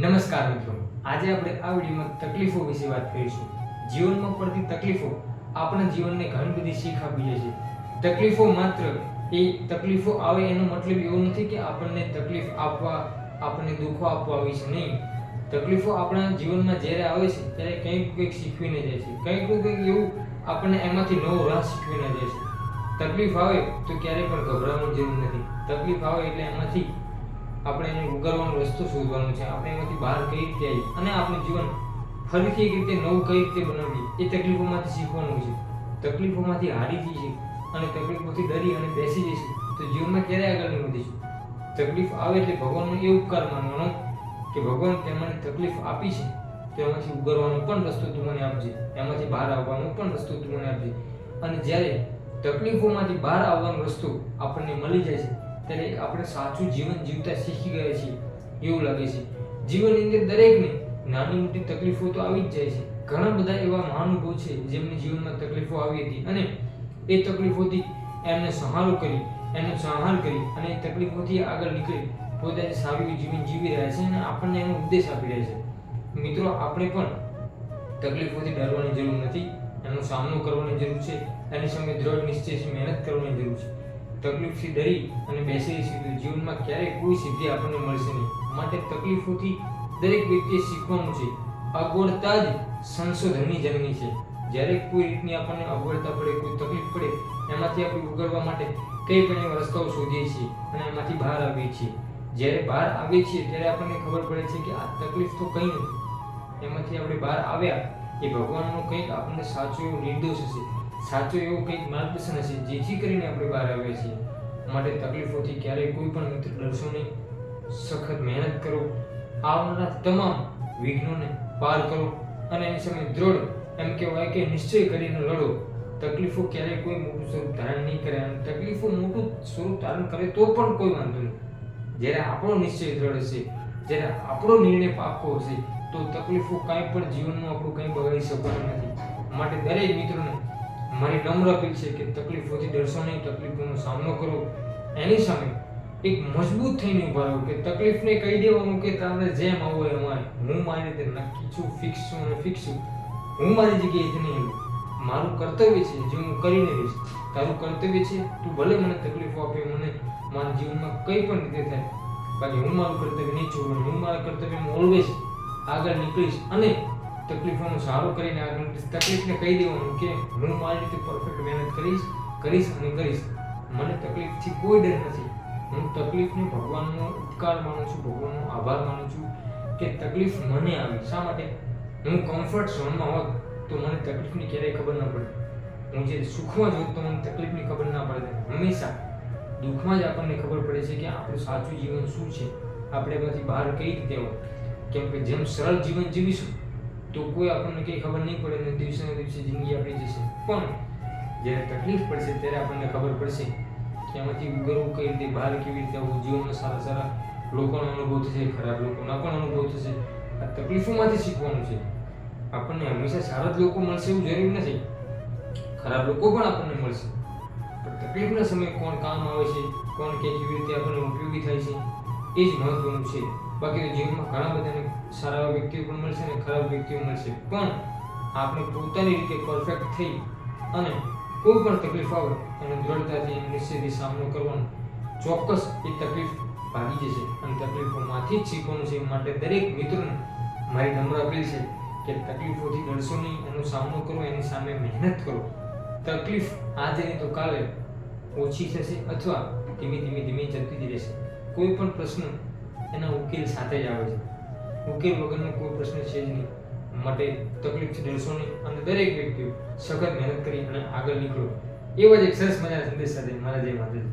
નમસ્કાર મિત્રો. આજે આપણે આ વિડીયોમાં તકલીફો વિશે વાત કરીશું. જીવનમાં પડતી તકલીફો આપણા જીવનને ઘણી બધી શીખ આપી છે. તકલીફો માત્ર એ તકલીફો આવે એનો મતલબ એવો નથી કે આપણને તકલીફ આપવા, આપણને દુઃખો આપવા આવી છે નહીં. તકલીફો આપણા જીવનમાં જ્યારે આવે છે, ત્યારે કંઈક કંઈક શીખવીને જાય છે. કંઈક કંઈક એવું આપણને એમાંથી નવો રાહ શીખવીને જાય છે. તકલીફ આવે તો ક્યારેય પણ ગભરાવાની જરૂર નથી. તકલીફ આવે એટલે એમાંથી આપણે એને ઉગારવાનો રસ્તો શોધવાનો છે. આપણે એમાંથી બહાર કઈ રીતે આવી? અને આપણું જીવન ફરીથી એક રીતે, નવું કઈ રીતે બનાવીએ એ તકલીફોમાંથી શીખવાનું છે. તકલીફોમાંથી હારી જઈએ અને તકલીફોથી ડરી અને બેસી જઈશું. તો જીવનમાં ક્યારે આગળ નહીં વધીશું? તકલીફ આવે એટલે ભગવાનનો એ ઉપકાર માનવાનો કે ભગવાન તેમને તકલીફ આપી છે. તેમાંથી ઉગારવાનો પણ રસ્તો તું મને આપજે. એમાંથી બહાર આવવાનો પણ રસ્તો તું મને આપજે. અને જ્યારે તકલીફોમાંથી બહાર આવવાનો રસ્તો આપણને મળી જાય છે ત્યારે આપણે સાચું જીવન જીવતા શીખી ગયા છીએ. એવું લાગે છે. જીવનની અંદર દરેકને નાની મોટી તકલીફો તો આવી જ જાય છે. ઘણા બધા એવા મહાનુભવો છે જેમને જીવનમાં તકલીફો આવી હતી અને એ તકલીફોથી એમને સહારો કરી, એનો સંહાર કરી અને એ તકલીફોથી આગળ નીકળી પોતાને સારું જીવન જીવી રહ્યા છે અને આપણને એનો ઉપદેશ આપી રહ્યા છે. મિત્રો, આપણે પણ તકલીફોથી ડરવાની જરૂર નથી. એનો સામનો કરવાની જરૂર છે. એની સામે દ્રઢ નિશ્ચયથી મહેનત કરવાની જરૂર છે. તકલીફથી ડરી અને બેસી રહીશું જીવનમાં ક્યારેય કોઈ સિદ્ધિ આપણને મળશે નહીં. માટે તકલીફોથી દરેક વ્યક્તિએ શીખવાનું છે, અગવડતા જ સંશોધનની જન્મી છે. જ્યારે કોઈ રીતની આપણને અગવડતા પડે, કોઈ તકલીફ પડે, એમાંથી આપણે ઉગડવા માટે કઈ પણ એવા રસ્તાઓ શોધીએ છીએ અને એમાંથી બહાર આવીએ છીએ. જ્યારે બહાર આવીએ છીએ, ત્યારે આપણને ખબર પડે છે કે આ તકલીફ તો કંઈ નથી. એમાંથી આપણે બહાર આવ્યા એ ભગવાનનો કંઈક આપણને સાચો એવું નિર્દોષ હશે. સાચો એવું કંઈક માર્ગદર્શન હશે, જેથી કરીને આપણે બહાર આવ્યા છીએ. માટે તકલીફોથી ક્યારેય કોઈ પણ મિત્ર ડરશો નહીં સખત મહેનત કરો. આવનારા તમામ વિઘ્નોને પાર કરો અને એની સામે દ્રઢ એમ કહેવાય કે નિશ્ચય કરીને લડો. તકલીફો ક્યારેય કોઈ મોટું સ્વરૂપ ધારણ નહીં કરે અને તકલીફો મોટું સ્વરૂપ ધારણ કરે તો પણ કોઈ વાંધો નહીં. જ્યારે આપણો નિશ્ચય દ્રઢ હશે, જ્યારે આપણો નિર્ણય પાકો હશે, તો તકલીફો કાંઈ પણ જીવનમાં આપણું કંઈ બગાડી શકવાનું નથી. માટે દરેક મિત્રોને મારી નમ્ર અપીલ છે કે તકલીફોથી ડરશો નહીં, તકલીફોનો સામનો કરો એની સામે એક મજબૂત થઈને ઊભા રહો કે તકલીફને કહી દેવાનું કે તારે જેમ આવો એમ આવે હું મારી રીતે નક્કી છું ફિક્સ છું અને ફિક્સ છું. હું મારી જગ્યાએથી નહીં મારું કર્તવ્ય છે જે હું કરીને રહીશ. તારું કર્તવ્ય છે, તું ભલે મને તકલીફો આપે, મને મારા જીવનમાં કંઈ પણ રીતે થાય. બાકી હું મારું કર્તવ્ય નહીં છોડું, હું મારા કર્તવ્યમાં ઓલવેઝ આગળ નીકળીશ અને તકલીફોનો સારું કરીને આગળ તકલીફને કહી દેવાનું કે હું મારી રીતે પરફેક્ટ મહેનત કરીશ કરીશ અને કરીશ. મને તકલીફથી કોઈ ડર નથી. હું તકલીફને ભગવાનનો ઉપકાર માનું છું, ભગવાનનો આભાર માનું છું કે તકલીફ મને આવી. શા માટે? હું કમ્ફર્ટ ઝોનમાં હોત તો મને તકલીફની ક્યારેય ખબર ના પડે. હું જે સુખમાં જોત તો મને તકલીફની ખબર ના પડે. હંમેશા દુઃખમાં જ આપણને ખબર પડે છે કે આપણું સાચું જીવન શું છે. આપણે એમાંથી બહાર કઈ રીતે આવવું કેમ કે જેમ સરળ જીવન જીવીશું તો કોઈ આપણને કંઈ ખબર નહીં પડે ને દિવસે ને દિવસે જિંદગી આપણી જશે. પણ જ્યારે તકલીફ પડશે ત્યારે આપણને ખબર પડશે કે એમાંથી ઉગરવું કઈ રીતે, બહાર કેવી રીતે આવવું, જીવનમાં સારા સારા લોકોનો અનુભવ થશે, ખરાબ લોકોના પણ અનુભવ થશે. આ તકલીફોમાંથી શીખવાનું છે. આપણને હંમેશા સારા જ લોકો મળશે એવું જરૂરી નથી. ખરાબ લોકો પણ આપણને મળશે. પણ તકલીફના સમયે કોણ કામ આવે છે, કોણ કે કેવી રીતે આપણને ઉપયોગી થાય છે, એ જ મહત્વનું છે. બાકી જીવનમાં ઘણા બધાને સારા એવા વ્યક્તિઓ પણ મળશે અને ખરાબ વ્યક્તિઓ મળશે. પણ આપણે પોતાની રીતે પરફેક્ટ થઈ અને કોઈ પણ તકલીફ આવે અને દ્રઢતાથી નિશ્ચિતથી સામનો કરવાનો ચોક્કસ એ તકલીફ ભાગી જશે. અને તકલીફોમાંથી જ શીખવાનું છે માટે દરેક મિત્રોને મારી નમ્ર અપીલ છે કે તકલીફોથી ડરશો નહીં, એનો સામનો કરો, એની સામે મહેનત કરો. તકલીફ આજે નહીં તો કાલે ઓછી થશે અથવા ધીમે ધીમે ધીમે જતી રહેશે. કોઈ પણ પ્રશ્ન એના ઉકેલ સાથે જ આવે છે. ઉકેલ વગરનો કોઈ પ્રશ્ન છે જ નહીં. માટે તકલીફથી ડરશો નહીં અને દરેક વ્યક્તિઓ સખત મહેનત કરી અને આગળ નીકળો. એવા જ એક સરસ મજાના સંદેશ સાથે મારા જય માતાજી